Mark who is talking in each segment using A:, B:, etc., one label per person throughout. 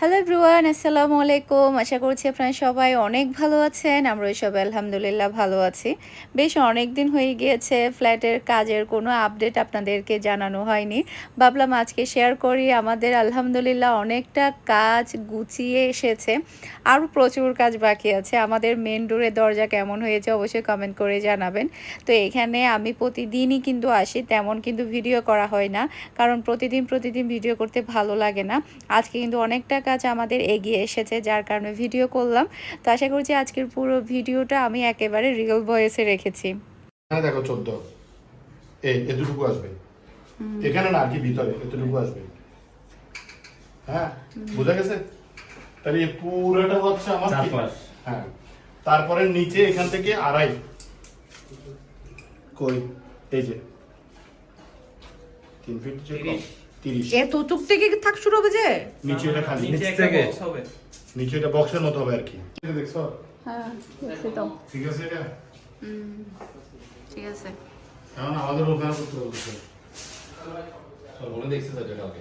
A: Hello everyone আসসালামু আলাইকুম আশা করছি আপনারা সবাই অনেক ভালো আছেন। আমরা সবাই আলহামদুলিল্লাহ ভালো আছি। বেশ অনেক দিন হয়ে গিয়েছে। ফ্ল্যাটের কাজের কোনো আপডেট আপনাদেরকে জানানো হয়নি। ভাবলাম আজকে শেয়ার করি। আমাদের আলহামদুলিল্লাহ অনেকটা কাজ গুছিয়ে এসেছে। আরও প্রচুর কাজ বাকি আছে। আমাদের মেন ডোরের দরজা কেমন হয়েছে অবশ্যই কমেন্ট করে জানাবেন। তো এখানে আমি প্রতিদিনই কিন্তু আসি। তেমন কিন্তু ভিডিও করা হয় না। কারণ প্রতিদিন প্রতিদিন ভিডিও করতে ভালো লাগে না। আজকে কিন্তু অনেকটা কাজ আমাদের এগিয়ে এসেছে যার কারণে ভিডিও করলাম। তো আশা করছি আজকের পুরো ভিডিওটা আমি একেবারে রিয়েল ভয়েসে রেখেছি।
B: হ্যাঁ দেখো চোদ্দ। এই এতটুকু আসবে। এখানে না আর কি ভিতরে এতটুকু আসবে। হ্যাঁ বোঝা গেছে? তাহলে এই পুরোটা হচ্ছে আমার? হ্যাঁ। তারপরে নিচে এখান থেকে আড়াই। কই? এই যে। তিন ফিট যে এ
C: তো চুপ থেকে থাক শুরু হবে যে।
B: নিচে এটা খালি।
D: নিচে একটা
E: থেকে।
D: box হবে।
B: নিচে এটা বক্সের মতো হবে আর কি। এটা দেখছ?
A: হ্যাঁ তো।
B: ঠিক আছে এটা?
A: ঠিক আছে।
B: এখন আমাদের ওখানে করতে বলছে
E: সর্বনে দেখছি তো এটা কালকে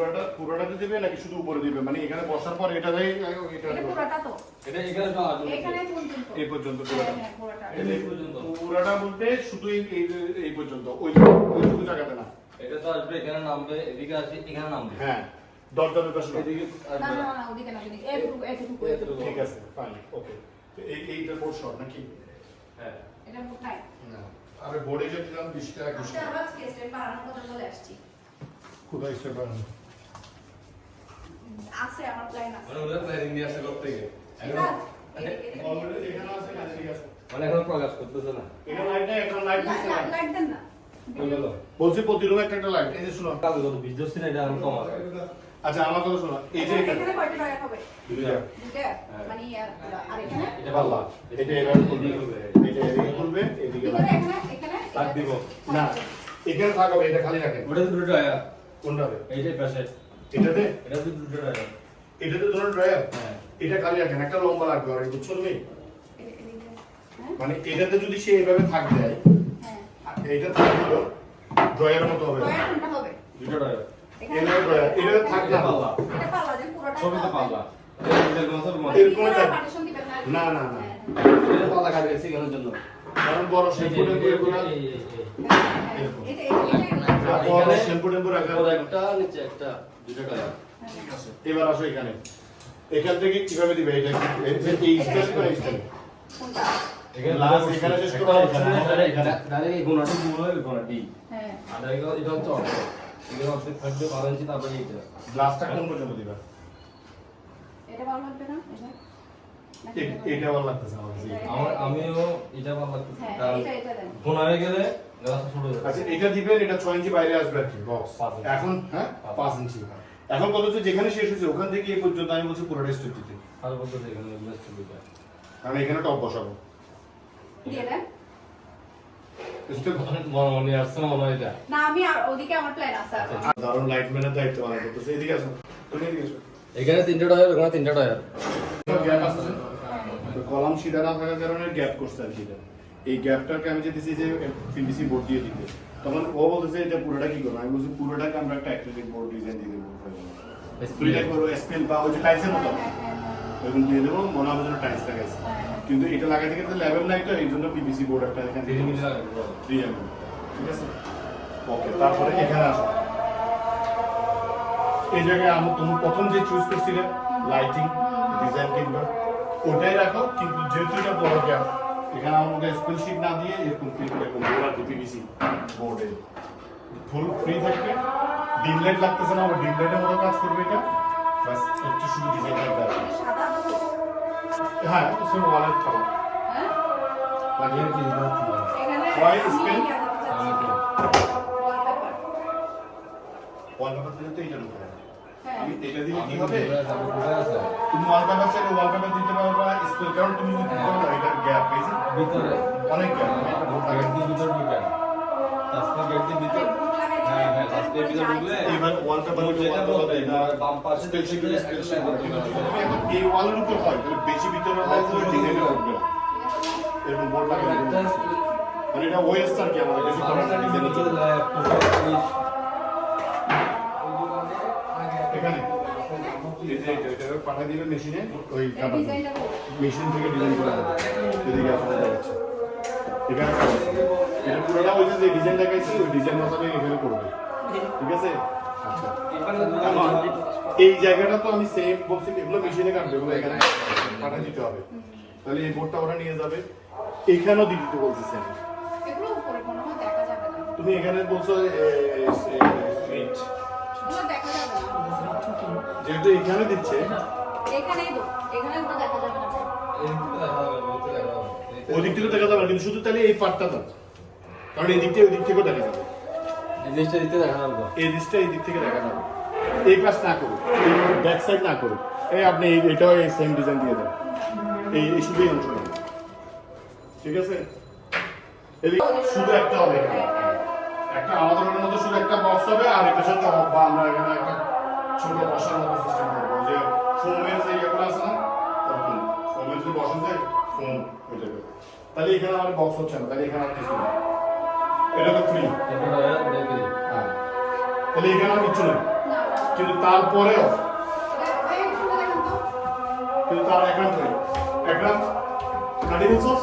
B: পুরোটা পুরোটাতে দিবে নাকি শুধু উপরে দিবে? মানে এখানে বসার পর এটা দেয় এটা
C: পুরাটা তো।
E: এটা এখানে তো
C: এখানে পর্যন্ত।
B: এই পর্যন্ত
C: হ্যাঁ,
B: পুরোটা।
C: হ্যাঁ, পুরাটা।
B: এই
E: পর্যন্ত।
B: পুরোটা। বলতে শুধু এই এই- পর্যন্ত। ওই ওইটুকু জায়গাতে না।
E: এটা তো আসবে এখানে নামবে এদিকে আসবে এখানে নামবে।
B: হ্যাঁ দরজার শোনো।
E: এদিকে
C: না, না, না, ওদিকে না, ওদিকে। এটুকু, এটুকু, এটুকু।
B: ঠিক আছে ফাইন ওকে এই এইটা বোর্ড শর্ট নাকি?
E: হ্যাঁ।
C: এটা কোথায়?
B: না। আরে বোর্ডে যে দিলাম বিশ টাকা একুশ
C: আচ্ছা,
B: টাকা।
C: আবার আজকে স্টেপ বাড়ানোর কথা বলে আসছি।
B: কোথায় স্টেপ বাড়ানো
C: আছে, আমার plan আছে।
E: মানে ওদের প্ল্যানিং নিয়ে আসে।
B: অলরেডি এখানে আছে। কাছে ঠিক আছে
E: মানে এখন প্রকাশ করতেছে না।
B: এখানে লাইট নেই এখন লাইট দিচ্ছে না
C: লাইট, দেন না।
B: বলছি প্রতি রুমে একটা একটা লাইট এই যে শুনো
E: কালকে কত বিশ দশ এটা এখন কম আছে।
B: আচ্ছা আমার কথা শোনো এই যে
C: এখানে- কয়টা টাকা হবে?
B: দুইটা।
C: দুইটা? মানে আর-?
E: এটা
B: এটা। এটা এদিকে
E: দিব।
B: না থাকবে। এটা খালি রাখেন।
E: ওটা দুটো আয়া।
B: কোনটাতে
E: এইটাই পাশে।
B: এটাতে
E: এটা তো দুটো
B: এটাতে ধরো ড্রয়ার
E: হ্যাঁ
B: এটা খালি রাখেন একটা লম্বা লাগবে আর বুঝছ তুমি।
C: হ্যাঁ?
B: মানে এটাতে যদি সে এভাবে থাক দেয়
C: হ্যাঁ।
B: এইটা থাকল ড্রয়ারের মতো হবে?
E: দুটো
B: এটা ড্রয়ার এটা থাক না
E: পাল্লা
C: এটা পাল্লা পাল্লা।
E: এটা
C: মানে
B: এরকম
C: না?
B: না, না, না।
E: এটা পাল্লা জন্য
B: কারণ বড়। এরকম।
C: এটা- এটা- এটা-
B: আর বড় শ্যাম্পু টেম্পু রাখা
E: একটা নিচে একটা দুটো আয়া
B: ঠিক আছে এবার আসো এখানে। এখান থেকে কীভাবে দিবে এটা এই স্টেজ করে স্টেজ
C: কোনটা?
B: Last এখানে শেষ করা। হচ্ছে না?
E: ডাইরেক্ট এই গোনাটা। পুরো গোনাটি
C: হ্যাঁ।
E: আর এটা এটা হচ্ছে অর্ধেক। এটা অর্ধেক থাকবে বারো ইঞ্চি তারপরে এইটা
B: গ্লাসটা কোন পর্যন্ত দিবে?
C: এটা ভালো লাগবে না? এটা?
B: লাগতেছে আমার
E: আমিও এটা ভালো লাগতেছে।
C: হ্যাঁ,
E: কারণ
C: এটা- এটা দেন।
E: গোনা হয়ে গেলে
B: আচ্ছা এটা দিবেন এটা ছয় ইঞ্চি বাইরে আসবে আর কি বক্স এখন হ্যাঁ?
E: পাঁচ।
B: ইঞ্চি। এখন কত হচ্ছে যেখানে শেষ হয়েছে ওখান থেকে এই পর্যন্ত আমি বলছি পুরোটা স্টেপ দিতে আমি এখানে টপ বসাবো।
E: হয়
B: এদিকে আসো।
E: এখানে তিনটা টায়ার ওখানে তিনটা টায়ার
B: কলাম সিধা না থাকার কারণে গ্যাপ করছে আর কি। এই গ্যাপটাকে আমি যেতেছি যে পিভিসি বোর্ড দিয়ে দিতে। তখন ও বলতেছে এটা পুরোটা কি করব? আমি বলছি পুরোটাকে আমরা একটা অ্যাক্রিলিক বোর্ড ডিজাইন দিয়ে দেবো। দুইটা করব স্পেল বা ওই যে টাইলসের মতো। ওইরকম দিয়ে দেবো মনে হবে যেন টাইলস লাগাইছে কিন্তু এটা লাগাইতে গেলে লেভেল নাই তো এই জন্য পিভিসি বোর্ড একটা এখানে
E: লাগে
B: থ্রি এম ঠিক আছে? ওকে তারপরে এখানে আসো। এই জায়গায় আমি তুমি প্রথম যে চুজ করছিলে লাইটিং ডিজাইন কিংবা ওটাই রাখো কিন্তু যেহেতু এটা বড় গ্যাপ এখানে আমার মধ্যে স্কুল শিট না দিয়ে এরকম ফি- এরকম বোর্ড আর পিভিসি বোর্ডে ফুল ফ্রি থাকবে ডিম লাইট লাগতেছে না আমার ডিম লাইটের মতো কাজ করবে এটা বাস একটু শুধু ডিজাইন লাগবে আর কি।
C: সাদা আলো?
B: হ্যাঁ সব ওয়ালের খাবার
C: হ্যাঁ?
B: লাগিয়ে কি দিতে
C: এখানে
B: Why
C: আমি
B: spell?
C: ইয়া করতে চাচ্ছি। Wallpaper।
B: ওয়ালপেপার দিলে তো এটা ঢুকে যাবে।
C: হ্যাঁ।
B: আমি এটা দিলে কি হবে? তুমি ওয়ালপেপার চাইলে ওয়ালপেপার দিতে পারবা স্কুল কারণ তুমি যদি দিতে পারো এটা গ্যাপ পেয়েছে
E: ভিতরে।
B: অনেক গ্যাপ
E: গেট দিয়ে ভিতরে ঢুকেন তারপর গেট দিয়ে ভিতরে। হ্যাঁ হ্যাঁ
B: হয় বেশি ভিতরে হয় না। এরকম বোর্ড লাগাই মানে এটা ওয়েস্ট আর কি আমাদের এই এটা এটা পাঠিয়ে দিবে মেশিনে ওই
C: এই
B: কাটা
C: ডিজাইনটা করো।
B: মেশিন থেকে ডিজাইন করে দেবে এদিকে আপনারা দেখাচ্ছে এখানে এটা পুরোটা ওই যে ডিজাইন দেখাইছি ওই ডিজাইন মোতাবেক এখানে করবে। ঠিক আছে? আচ্ছা। এই জায়গাটা তো আমি সেম বলছি এগুলো মেশিনে কাটবে এগুলো এখানে পাঠিয়ে দিতে হবে। তাহলে এই বোর্ডটা ওরা নিয়ে যাবে। এখানেও দিতে
C: না।
B: তুমি এখানে বলছো যেহেতু এখানে দিচ্ছে।
C: এখানেই তো এখানে তো দেখা যাবে না।
B: ওই দিক থেকে দেখা যাবে কিন্তু শুধু তাহলে এই পার্টটা দাও। কারণ এই দিক থেকে ওই দিক থেকেও দেখা যাবে। এই জিনিসটা এই দিক থেকে দেখা যাবে এই পাশ না করো ব্যাক সাইড না করো এই আপনি এই- এটাও এই সেম ডিজাইন দিয়ে দেন এই এই শুধু এই অংশটা ঠিক আছে? এদিকে শুধু একটা হবে একটা আমাদের মধ্যে শুধু একটা বক্স হবে আর এটা সাথে বা আমরা এখানে একটা ছোট বসার মতো সিস্টেম করব যে ফোমের যে ইয়েগুলো আছে না ওরকম ফোমের যে বসে যে ফোম ওই টাইপের তাহলে এখানে আমার বক্স হচ্ছে না তাহলে এখানে আর কিছু নেই এটা তো ফ্রি হ্যাঁ তাহলে এখানে আর কিছু নেই
C: না
B: কিন্তু তারপরেও কিন্তু তার একরাম নেই একরাম কাটি বলছস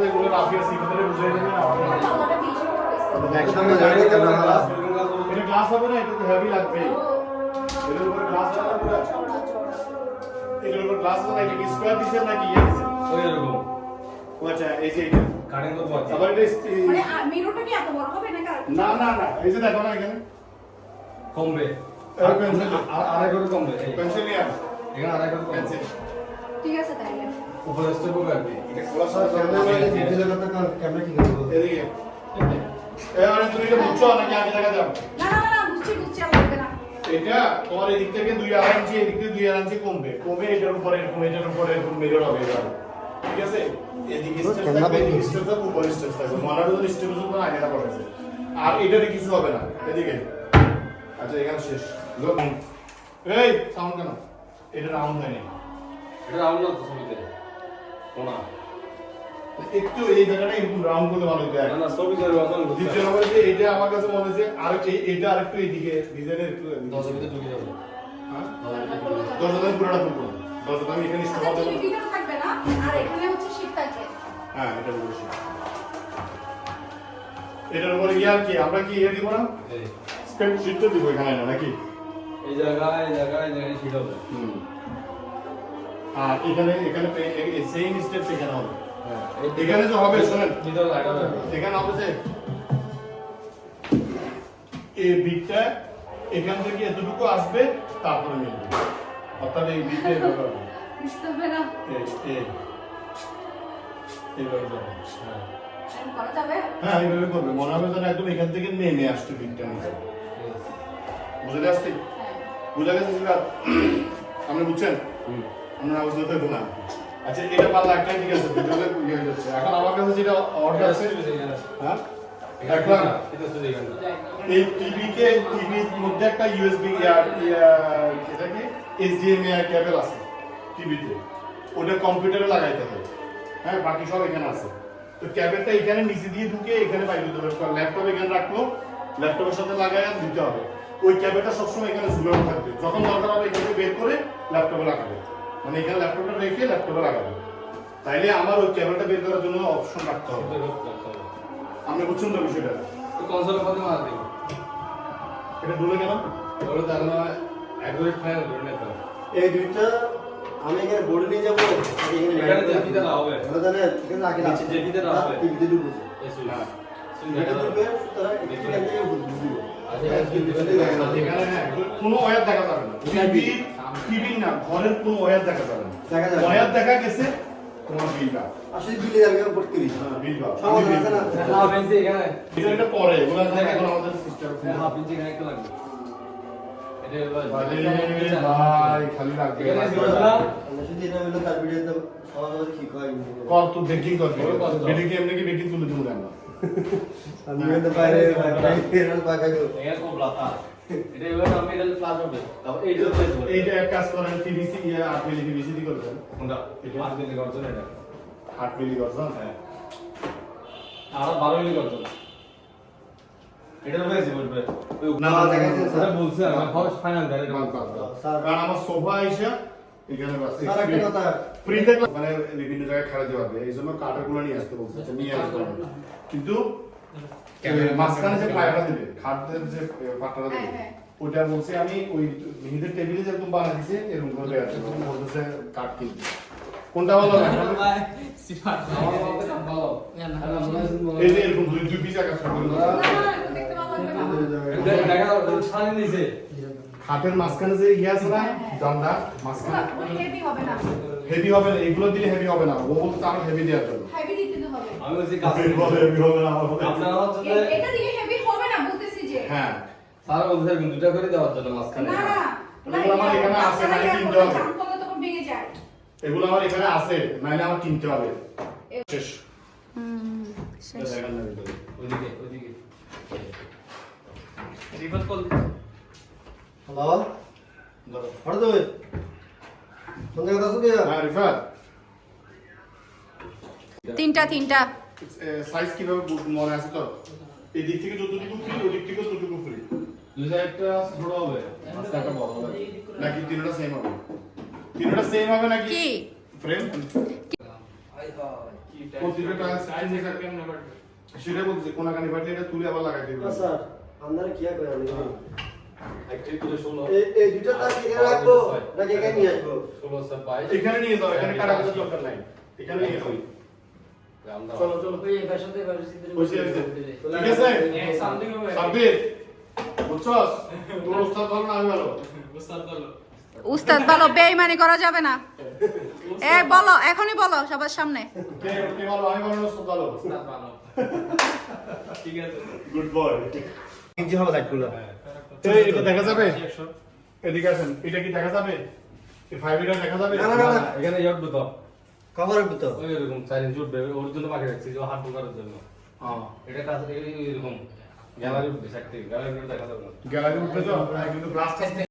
B: এগুলো বুঝাই একসঙ্গে কেন এটা গ্লাস হবে না এটা তো হেভি লাগবে। এর উপরে গ্লাস হবে না? এর উপরে গ্লাস হবে নাকি স্কোয়ার দিছে নাকি ইয়ে দিছে আচ্ছা এই যে এটা। আবার এটা
C: মানে মিররটা কি এত বড় হবে নাকি
B: না না না এই যে দেখো না এখানে।
E: কমবে।
B: আর পেন্সিল
E: আড়াই করে কমবে এই।
B: পেন্সিল নিয়ে
E: এখানে আড়াই করে কমবে।
B: পেন্সিল
C: ঠিক আছে
E: স্টেপ হবে আর কি।
B: এটা এদিকে। এবারে তুমি এটা বুঝছ নাকি? আগে দেখা যাও
C: না না না, না বুঝছি বুঝছি আর না।
B: এটা তোমার এদিক থেকে দুই আড়াই ইঞ্চি এদিক থেকে দুই আড়াই ইঞ্চি কমবে। কমে এটার উপরে এরকম এটার উপরে এরকম মেজর হবে এবার ঠিক আছে? এদিকে স্টেপ থাকবে এদিকে স্টেপ থাকবে উপরে স্টেপ থাকবে। মনার জন্য স্টেপের উপর আগেটা বসেছে আর এটাতে কিছু হবে না। এদিকে। আচ্ছা এখানে শেষ। এই সাউন্ড কেন? এটা রাউন্ড হয়নি।
E: এটা রাউন্ড না তো
B: একটু এই জায়গাটা এরকম রাউন্ড করলে ভালো হতো
E: না ছবি ধরে বাবা
B: দ্বিতীয় নম্বরে যে এটা আমার কাছে মনে হচ্ছে আর এই- এইটা আরেকটু এইদিকে ডিজাইনের একটু।
E: দশ ছবিতে ঢুকে যাবে।
B: হ্যাঁ? দরজা পুরোটা খুলবো দরজা আমি এখানে
C: আচ্ছা
B: স্টপ দেবো
C: থাকবে না? আর এখানে হচ্ছে শীত থাকবে
B: হ্যাঁ এটা বলেছি এটার উপরে কি আর কি আমরা কি ইয়ে দিব না?
E: এই।
B: স্পেড দিব এখানে না নাকি?
E: এই জায়গায় এই জায়গায় এই জায়গায় ছিল হবে।
B: হুম। আর এখানে এখানে সেম স্টেপ এখানে হবে।
E: হ্যাঁ
B: এখানে যে হবে শোনেন। এখানে হবে। যে এই বিটটা এখান থেকে এতটুকু আসবে তারপরে মিলবে অর্থাৎ এই বিটটা এভাবে হবে।
E: হ্যাঁ।
B: হ্যাঁ এইভাবে করবে। মনে হবে যেন একদম এখান থেকে নেমে আসছে বিটটা নিচে। বুঝে আসছে
C: হ্যাঁ।
B: বুঝা গেছে আপনি বুঝছেন?
E: হুম।
B: আমরা বুঝতে তো না। আচ্ছা এটা পারলে একটা ঠিক আছে ভিডিওতে ইয়ে হয়ে যাচ্ছে। এখন আমার কাছে যেটা অর্ডার আছে হ্যাঁ? এখন এই টিভিতে টিভির মধ্যে একটা ইউএসবি এটা কি? এইচডিএমআই কেবল আছে টিভিতে। ওটা কম্পিউটারে লাগাইতে হবে। হ্যাঁ বাকি সব এখানে আছে। তো কেবলটা এখানে নিচে দিয়ে ঢুকে এখানে বাইরে দিতে হবে। ল্যাপটপ এখানে রাখল ল্যাপটপের সাথে লাগায় দিতে হবে। ওই কেবলটা সবসময় এখানে ঝুলানো থাকবে। যখন দরকার হবে এখান বের করে ল্যাপটপে লাগাবে। মানে এখানে ল্যাপটপটা রেখে ল্যাপটপে লাগাবে। তাইলে আমার ওই কেবলটা বের করার জন্য অপশন রাখতে হবে। আপনি বুঝছেন তো বিষয়টা
E: কনসোলের মধ্যে মার দিই
B: এটা ডুলে কেন?
E: ওগুলো তার না অ্যাকুরেট ফাইল ধরে নিতে হবে।
D: এই দুইটা আমি এখানে বোর্ডে নিয়ে যাব
E: এখানে জেপিতে না হবে।
D: ওরা জানে এখানে রাখে
E: নিচে জেপিতে না হবে।
D: টিভিতে
E: এই
B: হ্যাঁ।
D: এটা সুতরাং এখান থেকে
E: আচ্ছা এখানে সুইচ
B: হ্যাঁ, কোনো ওয়্যার দেখা যাবে না। টিভি না ঘরের কোনো ওয়্যার দেখা যাবে না।
D: দেখা যাবে
B: ওয়্যার দেখা গেছে তোমার বিল বা
D: আসলে বিলে যাবে কেন করতে দিই।
B: বিল বা
D: সমাধান আছে না?
E: হাফ ইঞ্চি এখানে।
B: এটা একটা পরে ওগুলো দেখা এখন আমাদের সিস্টেম
E: হাফ ইঞ্চি এখানে একটু লাগবে।
B: ভাই খালি লাগবে।
E: এখানে
B: লাগবে।
E: জোড়া দিলাম।
D: আমরা শুধু এটা হলো তার ভিডিওতে সমাধান ঠিক হয়।
B: কর তুই বেকিং করবি বেকিং এমনি কি বেকিং তুলে দিবো
D: আমি কিন্তু বাইরে বাইরে
E: এটা এবার আমি এটা ফ্লাশ হবে। তারপর এইটা প্লেস হবে
B: এইটা এক কাজ করেন পিভিসি ইয়ে আট মিলি পিভিসি দিয়ে করবেন
E: কোনটা?
B: এটা?
E: আট মিলি করছেন এটা।
B: আট মিলি করছেন
E: হ্যাঁ। আর বারো মিলি করছেন এটা বেশি বলবে।
B: না, না,
D: দেখাইছেন স্যার।
E: বলছে আমি ফার্স্ট ফাইনাল দেয় এটা
B: বাস, বাস, বাস।
D: স্যার।
B: কারণ আমার সোফা আইসা এখানে বাস।
D: স্যার একটা কথা।
B: ফ্রি থেকে মানে বিভিন্ন জায়গায় পারবে এই জন্য কাঠেরগুলো নিয়ে আসতে বলছে আচ্ছা, নিয়ে আসতে কিন্তু মাঝখানে যে পায়রা দিবে খাটের যে পাটারা দিবে
C: হ্যাঁ, হ্যাঁ।
B: ওটা বলছে আমি ওই মেহেদের টেবিলে যেরকম বানা দিছে এরকম করে আছে বলতেছে কাঠ কিনতে কোনটা ভালো এই যে এরকম দুই দুই পিস আকাশ
C: না, না, না, না।
E: দেখা
B: খাটের মাঝখানে যে ইয়ে আছে না ডান্ডা মাঝখানে
C: ওই heavy হবে না।
B: হেভি হবে না এগুলো দিলে হেভি হবে না ও বলতে আরও হেভি দেওয়ার জন্য
C: Heavy দিতে তো হবে।
E: আমি বলছি কাজ
B: হেভি হবে না আমার
E: আপনারা হচ্ছে যে
C: এটা দিলে heavy হবে না, বলতেছি যে।
B: হ্যাঁ
E: স্যার বলছে কিন্তু দুটা করে দেওয়ার জন্য মাঝখানে
C: না, না, না,
B: এগুলো আমার এখানে আছে,
C: মাঝখানে
B: মানে কিনতে হবে।
C: জাম তখন ভেঙে যায়।
B: এগুলো আমার এখানে আছে নাইলে আমার কিনতে হবে শেষ
A: হুম শেষ।
B: না।
E: ওইদিকে ওইদিকে রিভার্স কল
D: হ্যালো
B: ধরো।
D: হঠাৎ কোন জায়গাতে আছো কি
B: হ্যাঁ রিফাত
A: তিনটা তিনটা।
B: সাইজ কীভাবে বু- মনে আছে তো এই দিক থেকে যতটুকু ফ্রি ওই দিক থেকে ততটুকু ফ্রি
E: দুই সাইডটা ছোট হবে। মাঝখানটা বড় হবে।
B: নাকি তিনটা সেম হবে? তিনটা সেম হবে নাকি?
A: কি?
B: ফ্রেম সেটা বলছে কোনা কানি ফাটলে এটা তুলে আবার লাগাই দিবে।
D: স্যার আপনারা কি করে আমি
E: একটি করে ষোলো।
D: এই এই দুটো তার এখানে রাখব নাকি এখানে নিয়ে আসব?
E: ষোলো স্যার বাইশ।
B: এখানে নিয়ে যাও এখানে কাটা করার দরকার নাই। এখানে নিয়ে যাও। চলো চলো। বসে আছে। ঠিক আছে? সাব্বির বুঝছস? তোর ওস্তাদ ভালো না আমি ভালো?
A: উস্তাদ বলো বেইমানি করা যাবে না। এ বলো এখনই বলো সবার সামনে।
E: ঠিক আছে।
B: Good boy.
D: হবে লাইটগুলো
B: এটা দেখা যাবে? এদিকে আসেন। এটা কি দেখা যাবে? এই ফাইভ এটা দেখা যাবে?
D: না।
E: এখানে ইয়ট তো
D: কভারের ভিতর
E: ওই এরকম চার ইঞ্চি উঠবে ওর জন্য বাকি রাখছি যে হাত করার জন্য।
B: হ্যাঁ
E: এটা কাজ এরকম। গ্যালারি উঠবে সাইড থেকে। গ্যালারি দেখা যাবে
B: গ্যালারি উঠবে তো কিন্তু গ্লাসটা